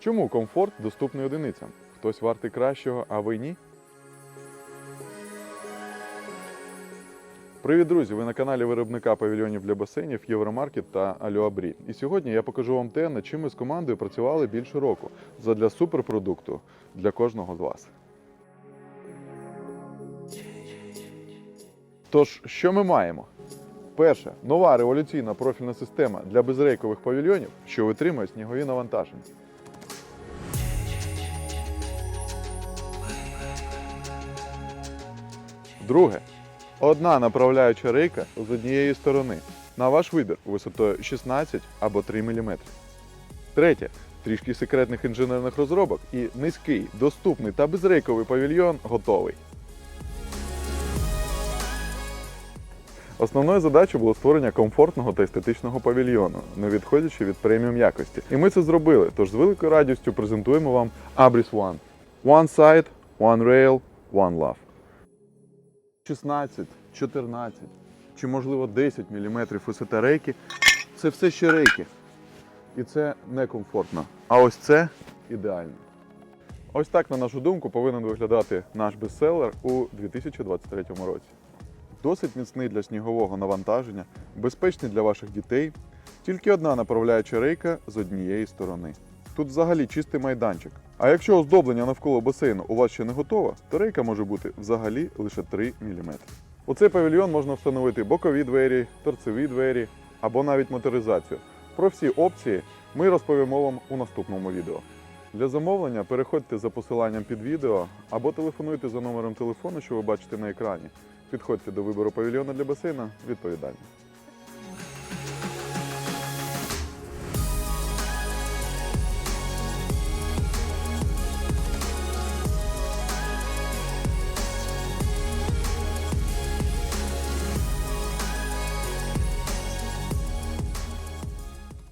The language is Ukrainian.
Чому комфорт доступний одиницям? Хтось вартий кращого, а ви ні? Привіт, друзі! Ви на каналі виробника павільйонів для басейнів Євромаркет та Альоабрі. І сьогодні я покажу вам те, над чим ми з командою працювали більше року задля суперпродукту для кожного з вас. Тож, що ми маємо? Перше, нова революційна профільна система для безрейкових павільйонів, що витримує снігові навантаження. Друге, одна направляюча рейка з однієї сторони. На ваш вибір висотою 16 або 3 мм. Третє. Трішки секретних інженерних розробок і низький, доступний та безрейковий павільйон готовий. Основною задачею було створення комфортного та естетичного павільйону, не відходячи від преміум якості. І ми це зробили, тож з великою радістю презентуємо вам Abris One. One side, one rail, one love. 16, 14 чи можливо 10 мм висота рейки це все ще рейки. І це некомфортно. А ось це ідеально. Ось так, на нашу думку, повинен виглядати наш бестселер у 2023 році. Досить міцний для снігового навантаження, безпечний для ваших дітей. Тільки одна направляюча рейка з однієї сторони. Тут взагалі чистий майданчик. А якщо оздоблення навколо басейну у вас ще не готове, то рейка може бути взагалі лише 3 мм. У цей павільйон можна встановити бокові двері, торцеві двері або навіть моторизацію. Про всі опції ми розповімо вам у наступному відео. Для замовлення переходьте за посиланням під відео або телефонуйте за номером телефону, що ви бачите на екрані. Підходьте до вибору павільйона для басейна відповідально.